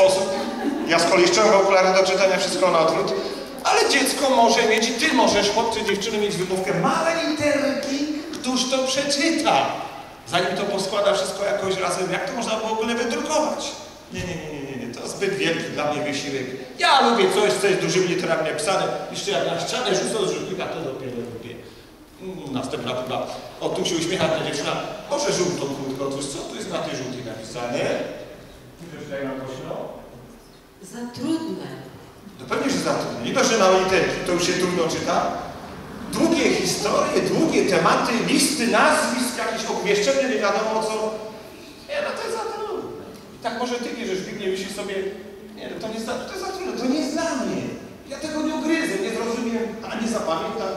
sposób. Ja z kolei ściągam okulary do czytania, wszystko na odwrót. Ale dziecko może mieć, i ty możesz, chłopcy, dziewczyny, mieć wymówkę. Literki, któż to przeczyta? Zanim to poskłada wszystko jakoś razem, jak to można w ogóle wydrukować? Nie, nie, nie, nie, nie, to zbyt wielki dla mnie wysiłek. Ja lubię coś, co jest dużymi literami napisane. Jeszcze jak na ścianę rzucę z rzutnika, to dopiero lubię. Mm, Następna próba. O, tu się uśmiecha ta dziewczyna. Może żółtą kurtkę, otóż co tu jest na tej żółtej napisane? Za trudne. No pewnie, że za trudno. Nie to, że małe literki, to już się trudno czyta. Długie historie, długie tematy, listy nazwisk, jakieś obwieszczenia, nie wiadomo co. Nie, no to jest za trudne. I tak może ty bierzesz Biblię i myślisz sobie, nie, no to, nie, za- to jest za trudne, to nie jest dla mnie. Ja tego nie ugryzę, nie zrozumiem, a nie zapamiętam.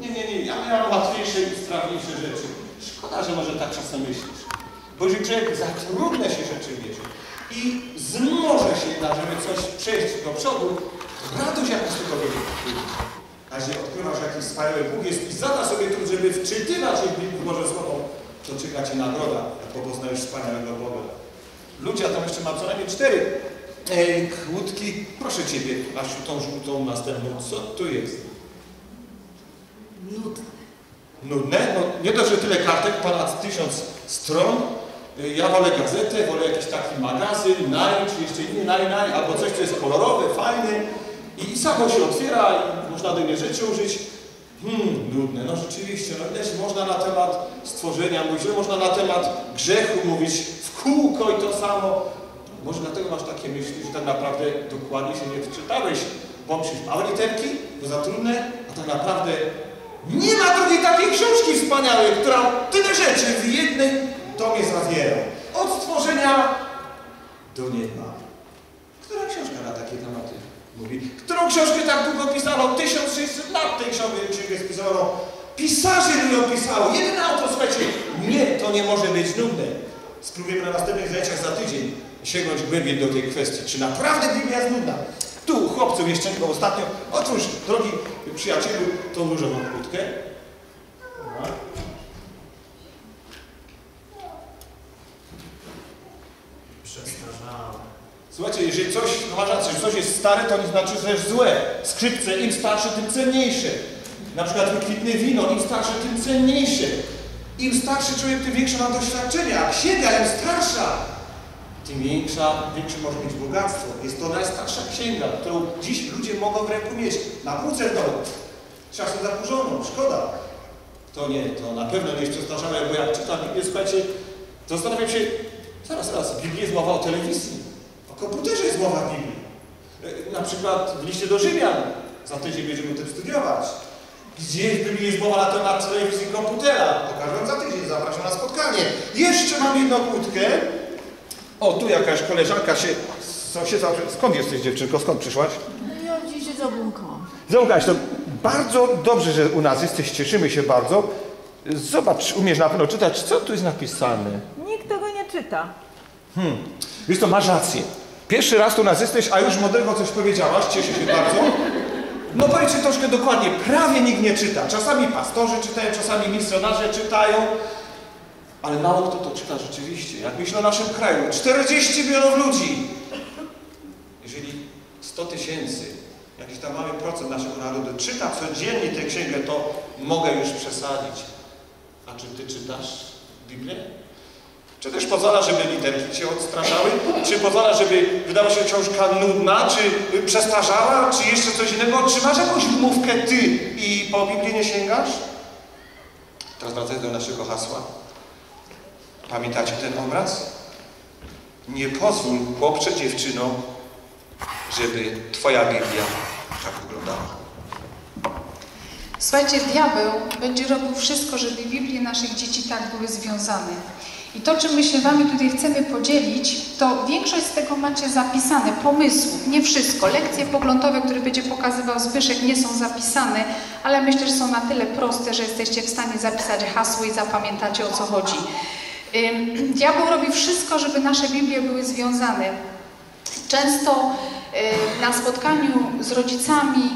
Nie, nie, nie, ja miałem łatwiejsze i sprawniejsze rzeczy. Szkoda, że może tak czasem myślisz. Bo jeżeli człowiek za trudne się rzeczy bierze i zmoże się da, żeby coś przejść do przodu, radość jakoś tylko będzie. A jeżeli odkrywasz jakiś wspaniały Bóg jest i zada sobie trud, żeby wczytywać się w Biblii Boże Słowo, to czeka Cię nagroda, jak poznajesz wspaniałego Boga. Ludzie, a tam jeszcze mam co najmniej cztery e, kłódki. Proszę Ciebie, Asiu, tą żółtą następną. Co tu jest? Nudne. Nudne? No, nie to, że tyle kartek, ponad tysiąc stron. Y, Ja wolę gazetę, wolę jakiś taki magazyn, naj, czy jeszcze inny naj, naj, albo coś, co jest kolorowe, fajne i samo się otwiera i można do innych rzeczy użyć. Hmm, nudne. No rzeczywiście, no ileś można na temat stworzenia mówić, można na temat grzechu mówić w kółko i to samo. Może dlatego masz takie myśli, że tak naprawdę dokładnie się nie wczytałeś, bo myślisz, małe literki, to za trudne, a tak naprawdę nie ma drugiej takiej książki wspaniałej, która tyle rzeczy w jednym tomie zawiera. Od stworzenia do nieba. Która książka na takie tematy mówi? Którą książkę tak długo pisano? 1600 lat tej książki spisano. Pisarzy ją pisało. Jeden autor, słuchajcie, nie, to nie może być nudne. Spróbujemy na następnych zajęciach za tydzień sięgnąć głębiej do tej kwestii. Czy naprawdę Biblia jest nudna? Tu chłopców jeszcze tylko ostatnio. Otwórz, drogi przyjacielu, tą różową kłódkę. Dobra. Przestarzałe. Słuchajcie, jeżeli coś, rację, że coś jest stare, to nie znaczy, że jest złe. Skrzypce, im starsze, tym cenniejsze. Na przykład wykwitne wino, im starsze, tym cenniejsze. Im starszy człowiek, tym większe ma doświadczenie, a księga im starsza, tym większa, większe może mieć bogactwo. Jest to najstarsza księga, którą dziś ludzie mogą w ręku mieć na półce w. Czasem zakurzoną, szkoda. To nie, to na pewno nie jest przestarzałe, bo jak czytam Biblię, słuchajcie, zastanawiam się, zaraz, zaraz, Biblia jest mowa o telewizji. O komputerze jest mowa w Biblii. E, Na przykład w liście do Rzymian. Za tydzień będziemy o tym studiować. Gdzie w Biblii jest mowa na temat telewizji komputera? Pokażę wam za tydzień, zapraszam na spotkanie. Jeszcze mam jedną kłódkę. O, tu jakaś koleżanka się sąsiedza. Skąd jesteś dziewczynko? Skąd przyszłaś? No ja dziś za bunką. Zauważ, to bardzo dobrze, że u nas jesteś, cieszymy się bardzo. Zobacz, umiesz na pewno czytać, co tu jest napisane. Nikt tego nie czyta. Wiesz to, masz rację. Pierwszy raz tu nas jesteś, a już mądrego coś powiedziałaś, cieszę się bardzo. No powiedzcie troszkę dokładnie, prawie nikt nie czyta. Czasami pastorzy czytają, czasami misjonarze czytają, ale mało kto to czyta rzeczywiście. Jak myślę o naszym kraju, 40 milionów ludzi. Jeżeli 100 tysięcy, jakiś tam mały procent naszego narodu czyta codziennie tę księgę, to mogę już przesadzić. A czy ty czytasz Biblię? Czy też pozwala, żeby literki cię odstraszały? Czy pozwala, żeby wydała się książka nudna? Czy przestarzała? Czy jeszcze coś innego? Czy masz jakąś wymówkę ty i po Biblię nie sięgasz? Teraz wracając do naszego hasła. Pamiętacie ten obraz? Nie pozwól, chłopcze, dziewczyno, żeby twoja Biblia tak wyglądała. Słuchajcie, diabeł będzie robił wszystko, żeby Biblie naszych dzieci tak były związane. I to, czym my się Wami tutaj chcemy podzielić, to większość z tego macie zapisane, pomysłów, nie wszystko. Lekcje poglądowe, które będzie pokazywał Zbyszek, nie są zapisane, ale myślę, że są na tyle proste, że jesteście w stanie zapisać hasło i zapamiętacie o co chodzi. Diabeł robi wszystko, żeby nasze Biblie były związane. Często e, na spotkaniu z rodzicami,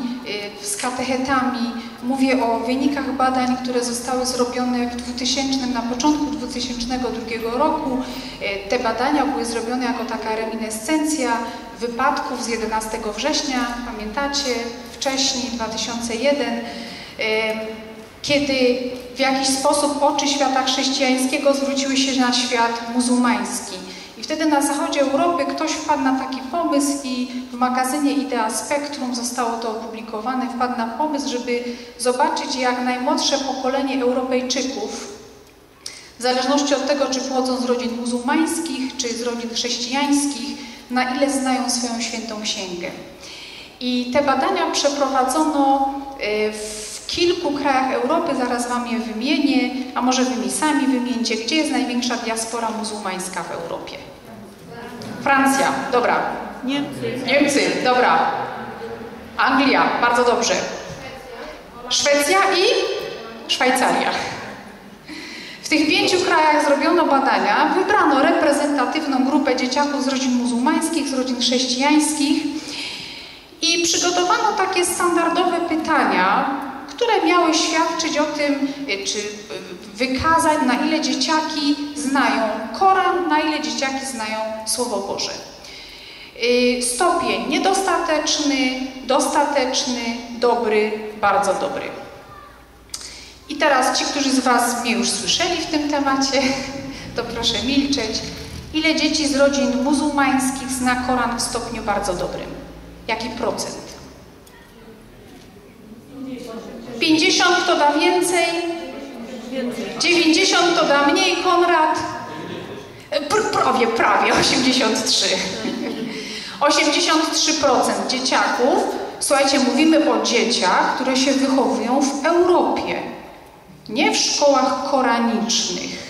z katechetami mówię o wynikach badań, które zostały zrobione w 2000, na początku 2002 roku. E, te badania były zrobione jako taka reminiscencja wypadków z 11 września, pamiętacie, wcześniej, 2001, kiedy w jakiś sposób oczy świata chrześcijańskiego zwróciły się na świat muzułmański. Wtedy na zachodzie Europy ktoś wpadł na taki pomysł i w magazynie Idea Spectrum zostało to opublikowane, wpadł na pomysł, żeby zobaczyć jak najmłodsze pokolenie Europejczyków, w zależności od tego, czy pochodzą z rodzin muzułmańskich, czy z rodzin chrześcijańskich, na ile znają swoją świętą księgę. I te badania przeprowadzono y, w kilku krajach Europy, zaraz Wam je wymienię, a może Wy mi sami wymieńcie, gdzie jest największa diaspora muzułmańska w Europie? Francja, dobra. Niemcy. Niemcy, dobra. Anglia, bardzo dobrze. Szwecja i Szwajcaria. W tych pięciu krajach zrobiono badania, wybrano reprezentatywną grupę dzieciaków z rodzin muzułmańskich, z rodzin chrześcijańskich i przygotowano takie standardowe pytania, które miały świadczyć o tym, czy wykazać, na ile dzieciaki znają Koran, na ile dzieciaki znają Słowo Boże. Y, stopień niedostateczny, dostateczny, dobry, bardzo dobry. I teraz ci, którzy z Was mnie już słyszeli w tym temacie, to proszę milczeć. Ile dzieci z rodzin muzułmańskich zna Koran w stopniu bardzo dobrym? Jaki procent? 50 to da więcej? 90 to da mniej, Konrad? Prawie, prawie, 83. 83% dzieciaków, słuchajcie, mówimy o dzieciach, które się wychowują w Europie, nie w szkołach koranicznych.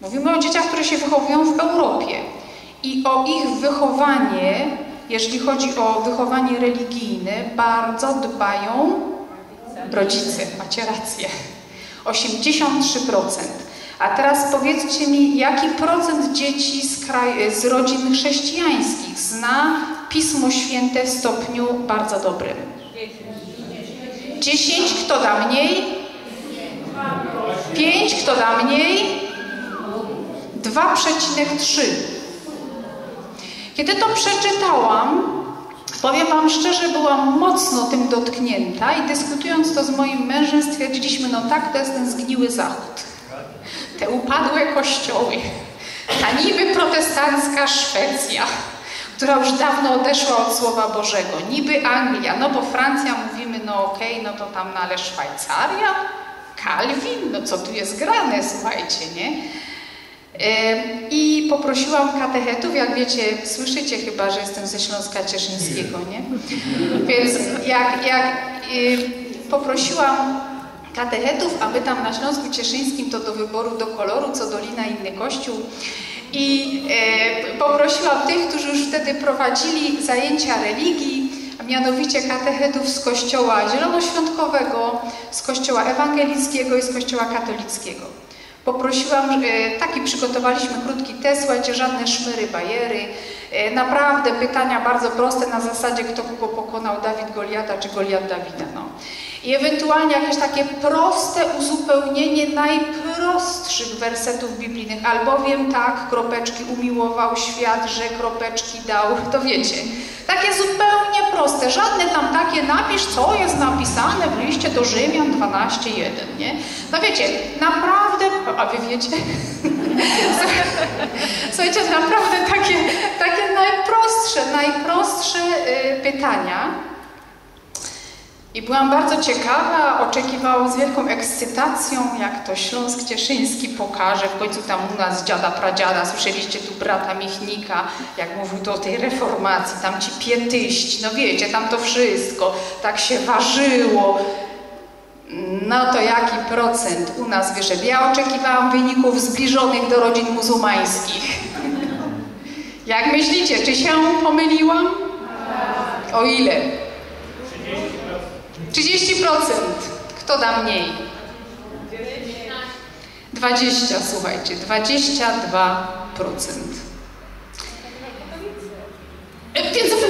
Mówimy o dzieciach, które się wychowują w Europie i o ich wychowanie, jeżeli chodzi o wychowanie religijne, bardzo dbają rodzice. Macie rację. 83%. A teraz powiedzcie mi, jaki procent dzieci z, kraj, z rodzin chrześcijańskich zna Pismo Święte w stopniu bardzo dobrym? 10. Kto da mniej? 5. Kto da mniej? 2,3. Kiedy to przeczytałam, powiem Wam szczerze, byłam mocno tym dotknięta i dyskutując to z moim mężem stwierdziliśmy, no tak, to jest ten zgniły Zachód. Te upadłe kościoły, ta niby protestancka Szwecja, która już dawno odeszła od Słowa Bożego, niby Anglia, no bo Francja mówimy, no okej, okay, no to tam, no ale Szwajcaria, Kalwin, no co tu jest grane, słuchajcie, nie? I poprosiłam katechetów, jak wiecie, słyszycie chyba, że jestem ze Śląska Cieszyńskiego, nie? Więc jak, jak poprosiłam katechetów, a my tam na Śląsku Cieszyńskim to do wyboru, do koloru, co dolina, inny kościół. I poprosiłam tych, którzy już wtedy prowadzili zajęcia religii, a mianowicie katechetów z kościoła zielonoświątkowego, z kościoła ewangelickiego i z kościoła katolickiego. Poprosiłam, e, taki przygotowaliśmy krótki test, słuchajcie, żadne szmyry, bajery, e, naprawdę pytania bardzo proste na zasadzie, kto kogo pokonał, Dawid Goliata czy Goliat Dawida. No i ewentualnie jakieś takie proste uzupełnienie najprostszych wersetów biblijnych, albowiem tak kropeczki umiłował świat, że kropeczki dał, to wiecie. Takie zupełnie proste, żadne tam takie napisz, co jest napisane w liście do Rzymian 12.1, nie? No wiecie, naprawdę, a wy wiecie? Słuchajcie, naprawdę takie, takie najprostsze, najprostsze y, pytania, i byłam bardzo ciekawa, oczekiwałam z wielką ekscytacją, jak to Śląsk Cieszyński pokaże. W końcu tam u nas dziada, pradziada, słyszeliście tu brata Michnika, jak mówił do tej reformacji, tam ci pietyści, no wiecie, tam to wszystko, tak się ważyło. No to jaki procent u nas wyszedł? Ja oczekiwałam wyników zbliżonych do rodzin muzułmańskich. Jak myślicie, czy się pomyliłam? O ile? 30%. Kto da mniej? 20, słuchajcie, 22%.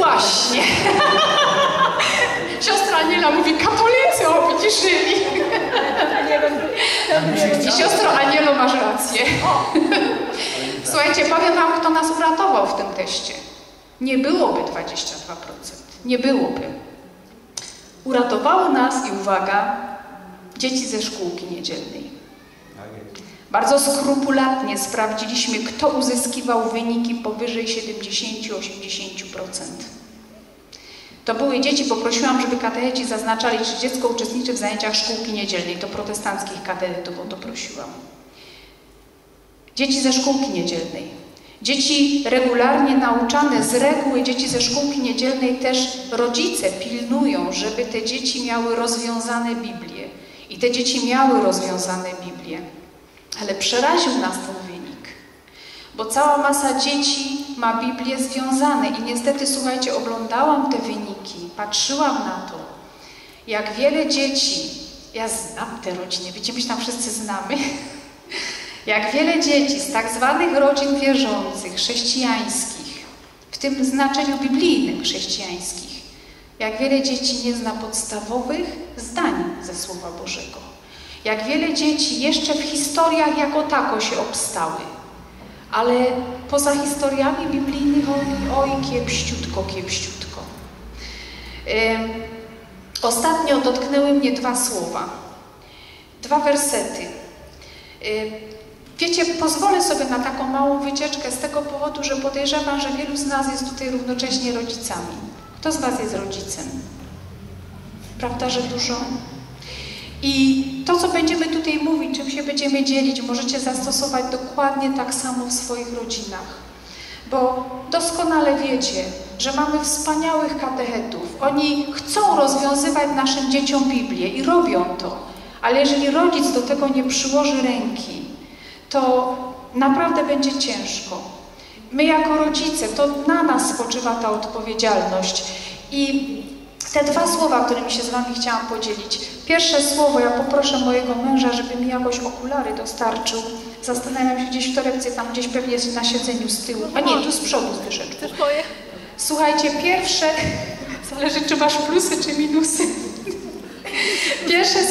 właśnie. Siostra Aniela mówi, katolicy obniżyli. I siostro Anielo, masz rację. Słuchajcie, powiem wam, kto nas uratował w tym teście. Nie byłoby 22%. Nie byłoby. Uratowały nas, i uwaga, dzieci ze szkółki niedzielnej. Bardzo skrupulatnie sprawdziliśmy, kto uzyskiwał wyniki powyżej 70-80%. To były dzieci, poprosiłam, żeby katecheci zaznaczali, czy dziecko uczestniczy w zajęciach szkółki niedzielnej. To protestanckich katechetów o to prosiłam. Dzieci ze szkółki niedzielnej. Dzieci regularnie nauczane, z reguły dzieci ze szkółki niedzielnej też rodzice pilnują, żeby te dzieci miały rozwiązane Biblię. I te dzieci miały rozwiązane Biblię. Ale przeraził nas ten wynik, bo cała masa dzieci ma Biblię związane i niestety, słuchajcie, oglądałam te wyniki, patrzyłam na to, jak wiele dzieci, ja znam te rodziny, wiecie, my się tam wszyscy znamy, jak wiele dzieci z tak zwanych rodzin wierzących, chrześcijańskich, w tym znaczeniu biblijnym chrześcijańskich, jak wiele dzieci nie zna podstawowych zdań ze Słowa Bożego. Jak wiele dzieci jeszcze w historiach jako tako się obstały, ale poza historiami biblijnych oj, oj kiepściutko, kiepściutko. Ym, ostatnio dotknęły mnie dwa słowa, dwa wersety. Ym, Wiecie, pozwolę sobie na taką małą wycieczkę z tego powodu, że podejrzewam, że wielu z nas jest tutaj równocześnie rodzicami. Kto z Was jest rodzicem? Prawda, że dużo? I to, co będziemy tutaj mówić, czym się będziemy dzielić, możecie zastosować dokładnie tak samo w swoich rodzinach. Bo doskonale wiecie, że mamy wspaniałych katechetów. Oni chcą rozwiązywać naszym dzieciom Biblię i robią to. Ale jeżeli rodzic do tego nie przyłoży ręki, to naprawdę będzie ciężko. My jako rodzice, to na nas spoczywa ta odpowiedzialność. I te dwa słowa, którymi się z Wami chciałam podzielić. Pierwsze słowo, ja poproszę mojego męża, żeby mi jakoś okulary dostarczył. Zastanawiam się gdzieś w torebce, tam gdzieś pewnie jest na siedzeniu z tyłu. A nie, tu z przodu Zbyszeczku. Słuchajcie, pierwsze... Zależy, czy masz plusy, czy minusy. Pierwsze